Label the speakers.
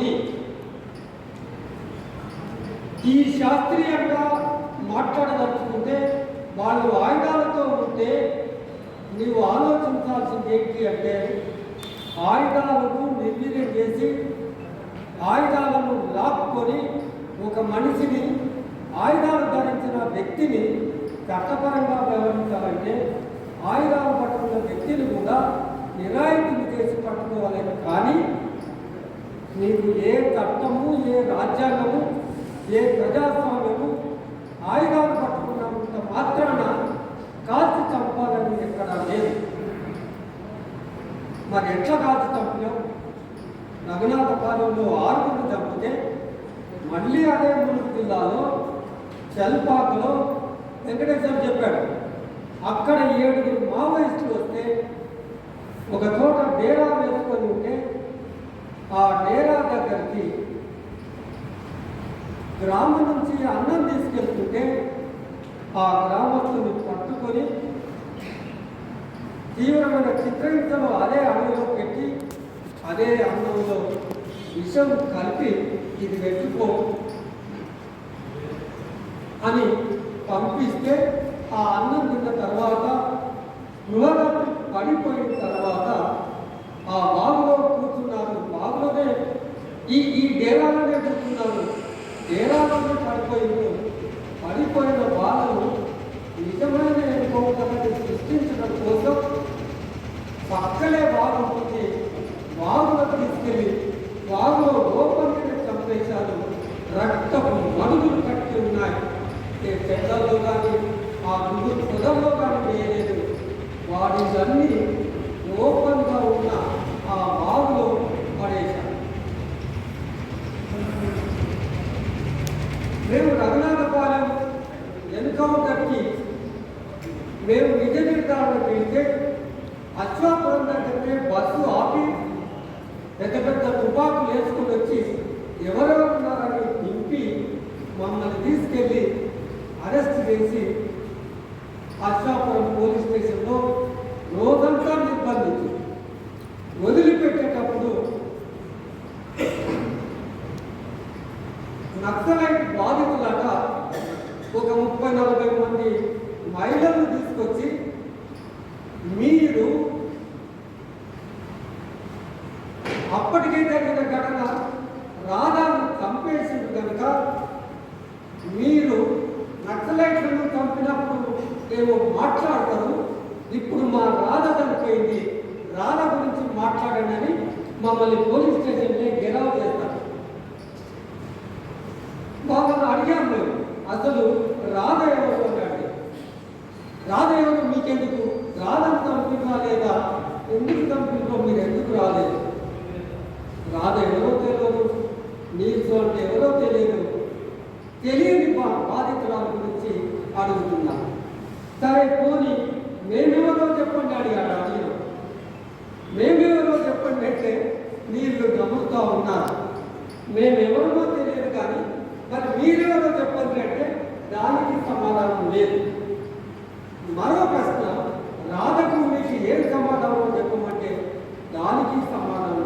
Speaker 1: విని ఈ శాస్త్రీయంగా మాట్లాడదలుచుకుంటే వాళ్ళు ఆయుధాలతో ఉంటే నీవు ఆలోచించాల్సింది ఏంటి అంటే ఆయుధాలను నిర్వీర్యం చేసి ఆయుధాలను లాక్కొని ఒక మనిషిని ఆయుధాలు ధరించిన వ్యక్తిని చట్టపరంగా వ్యవహరించాలంటే ఆయుధాలు పట్టుకున్న వ్యక్తిని కూడా నిరాయుధులు చేసి పట్టుకోవాలని కానీ నీకు ఏ చట్టము ఏ రాజ్యాంగము ఏ ప్రజాస్వామ్యము ఆయుధాలు పట్టుకున్నంత మాత్రాన కాల్చి చంపాలని ఎక్కడ లేదు. మరి ఎట్లా కాల్చి చంపినాం రఘునాథ పాలెంలో ఆరుగురు చంపితే మళ్ళీ అదే ములుగు జిల్లాలో చల్పాకలో వెంకటేశ్వర చెప్పాడు. అక్కడ ఏడుగురు మావోయిస్టులు వస్తే ఒక చోట డేరా వేసుకుని ఆ డేరా దగ్గరికి గ్రామం నుంచి అన్నం తీసుకెళ్తుంటే ఆ గ్రామస్తుని పట్టుకొని తీవ్రమైన చిత్రహింసలు అదే అడవిలో పెట్టి అదే అన్నంలో విషం కలిపి ఇది పెట్టుకో అని పంపిస్తే ఆ అన్నం తిన్న తర్వాత గృహరాత్రి పడిపోయిన తర్వాత ఆ బాగులో కూర్చున్నారు బాగులోనే ఈ ఈ డేరాలోనే కూర్చున్నారు డేరాలోనే పడిపోయింది పడిపోయిన బాధను నిజమైన ఎన్నుకోవటాన్ని సృష్టించడం కోసం పక్కలే బాగుంటుంది బాగులో తీసుకెళ్ళి బాగులో లోపలికి చంపేశారు. రక్తపు మడుగులు కట్టి ఉన్నాయి. ఏ చెట్లలో కానీ ఆ ముందు పొదల్లో కానీ వేయలేదు వాటిలన్నీ ఎన్కౌంటర్కి మేము నిజ నిర్ధారణకు వెళ్తే అశ్వాపురం దగ్గరనే బస్సు ఆపి పెద్ద పెద్ద తుపాకులు వేసుకుని వచ్చి ఎవరో ఉన్నారని నింపి మమ్మల్ని తీసుకెళ్ళి అరెస్ట్ చేసి అశ్వాపురం పోలీస్ స్టేషన్లో రోజంతా నిర్బంధించి వదిలి మహిళలను తీసుకొచ్చి మీరు అప్పటికే జరిగిన ఘటన రాధాను చంపేసింది కనుక మీరు నక్సలైట్లను చంపినప్పుడు ఏమో మాట్లాడతారు. ఇప్పుడు మా రాధ చనిపోయింది. రాధ గురించి మాట్లాడండి అని మమ్మల్ని పోలీస్ స్టేషన్లో గెలవ చేస్తారు. వాళ్ళని అడిగాం అసలు రాధ రాధ ఎవరు? మీకెందుకు రాదని చంపినా లేదా ఎందుకు చంపినో మీరు ఎందుకు రాలేదు? రాధ ఎవరో తెలియదు నీసు అంటే ఎవరో తెలియదు. తెలియని బా బాధితురాల గురించి అడుగుతున్నా. సరే పోని మేమెవరో చెప్పండి అడిగాడు అడిగిన మేమెవరో చెప్పండి అంటే నీళ్ళు నమ్ముతూ ఉన్నారు మేమెవరో తెలియదు కానీ మరి మీరెవరో చెప్పండి అంటే దానికి సమాధానం లేదు. మరో ప్రశ్న శాంతి సమాధానం